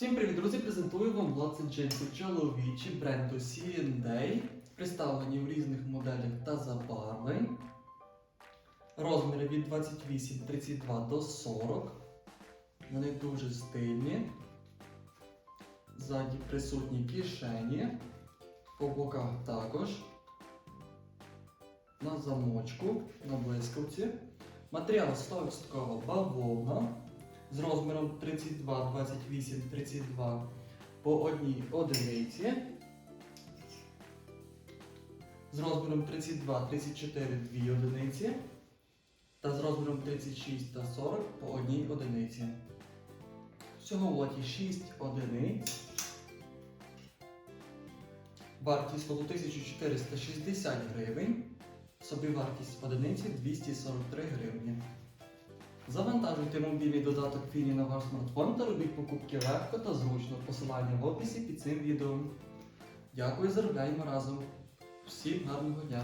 Всім привіт, друзі! Презентую вам власне джинси чоловічі бренду C&A, представлені в різних моделях та забарвлень. Розміри від 28-32 до 40. Вони дуже стильні. Ззаді присутні кишені. По боках також. На замочку, на блискавці. Матеріал 100% бавовна з розміром 32, 28, 32 по одній одиниці. З розміром 32, 34 дві одиниці. Та з розміром 36 та 40 по одній одиниці. Всього в лоті 6 одиниць. Вартість лоту 1460 гривень. Собівартість одиниці 243 гривні. Завантажуйте мобільний додаток Фіні на ваш смартфон та робіть покупки легко та зручно. Посилання в описі під цим відео. Дякую, заробляємо разом. Всім гарного дня!